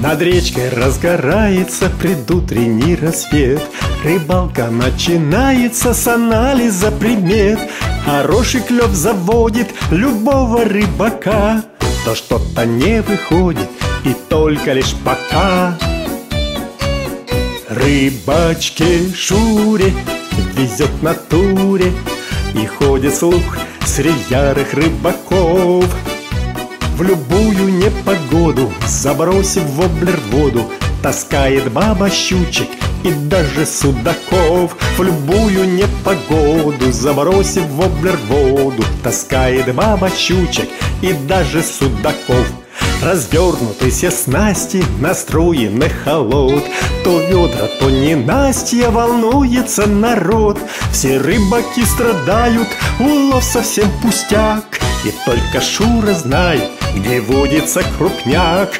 Над речкой разгорается предутренний рассвет. Рыбалка начинается с анализа примет. Хороший клев заводит любого рыбака. То что-то не выходит и только лишь пока. Рыбачке Шуре везет на туре И ходит слух среди ярых рыбаков В любую непогоду, забросив воблер воду Таскает баба щучек и даже судаков. В любую непогоду, забросив воблер воду Таскает баба щучек и даже судаков. Развернуты все снасти, настроены холод. То ведра, то не Настя, волнуется народ. Все рыбаки страдают, улов совсем пустяк. И только Шура знает, где водится крупняк.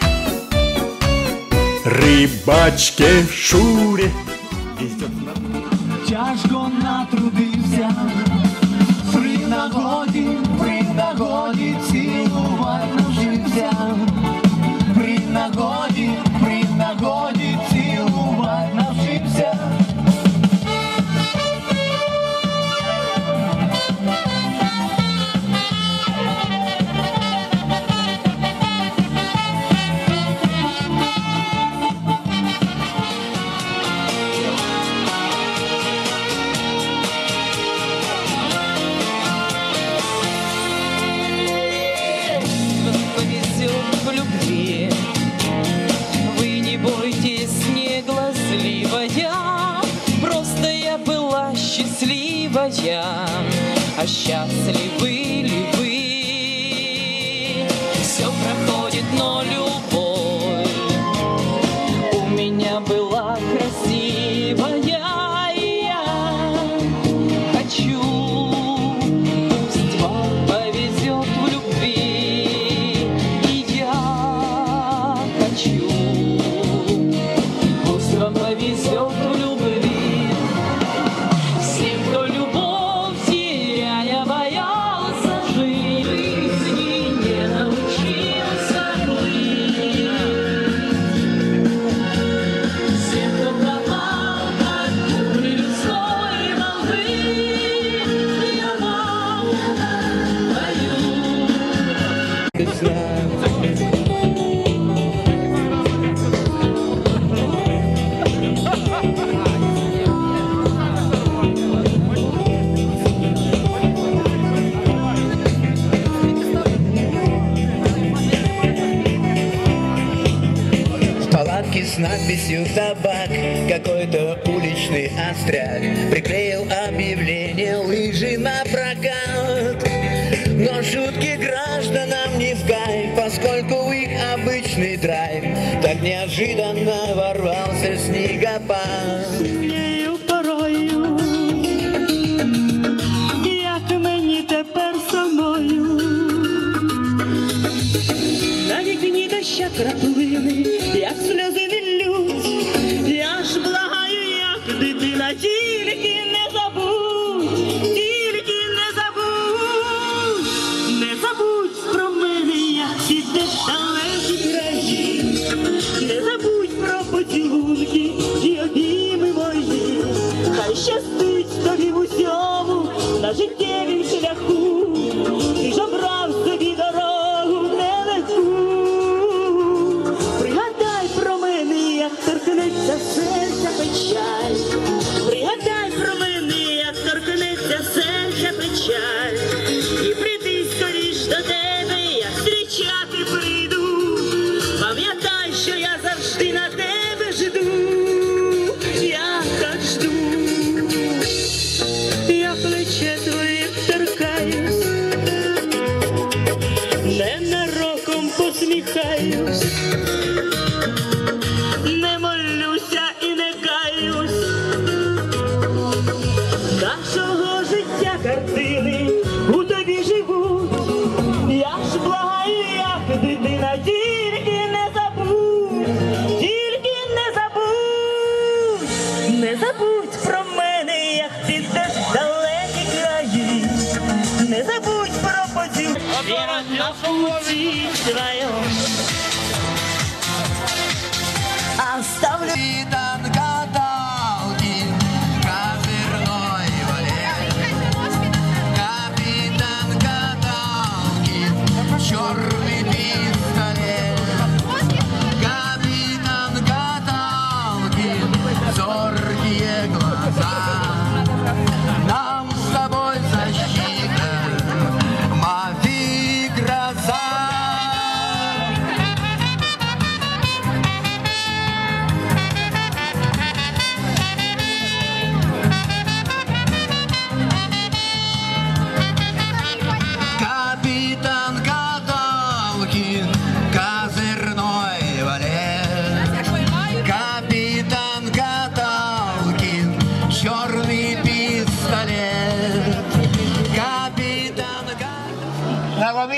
Рыбачке Шуре. Везет на Тяжко натрудився, счастливая, А счастливы ли вы? Все проходит, но любовь В палатке с надписью «Табак» Какой-то уличный остряк Приклеил объявление лыжи на прокат Но шутки гражданам не в кайф Поскольку их обычный драйв Так неожиданно ворвался снегопад Нею порою, як мені тепер самою, на вікні доща краплини, як посміхаюсь, не молюся і не каюсь, нашого життя картини у тобі живуть. Я ж благаю, як дитина, вера на пути твоем. Оставлю...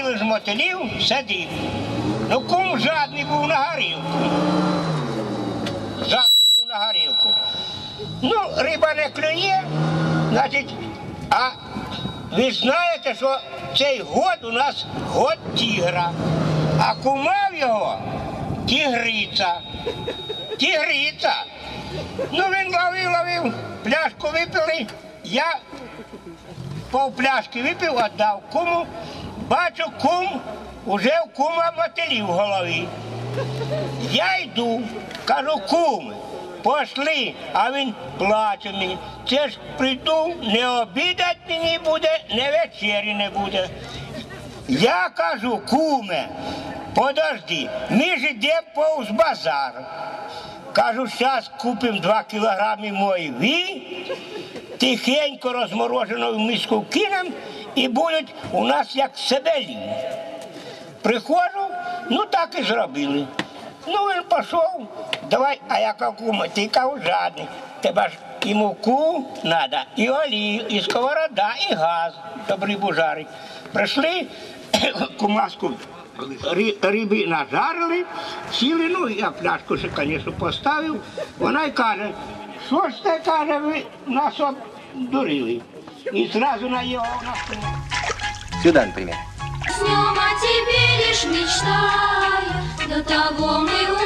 Наловили ж мотилів, сидів. Ну кум жадний був на горілку. Жадний був на горілку. Ну, риба не клює, значить, а ви знаєте, що цей год у нас год тігра. А кумав його тігриця. Тігриця. Ну він ловив, ловив, пляшку випили. Я пов пляшки випив, віддав куму. Бачу, кум, уже в кума мотилі в голові. Я йду, кажу, кум, пошли, а він плаче мені. Це ж прийду, не обідать мені буде, не вечері не буде. Я кажу, куме, подожди, ми ж йдемо повз базар. Кажу, зараз купимо два кілограми мойві, тихенько розморожену в миску кинем і будуть у нас як седелі. Приходжу, ну так і зробили. Ну він пішов, давай, а я кума, ти кажу, жадний. Тебе ж і муку треба, і олію, і сковорода, і газ, щоб рибу. Прийшли, кумаску ри- риби нажарили, сіли, ну я пляшку ще, звісно, поставив. Вона й каже, що ж це каже, ви нас обдурили. І зразу на його на Сюда, например. С днем о тебе лишь мечтаю, до того мы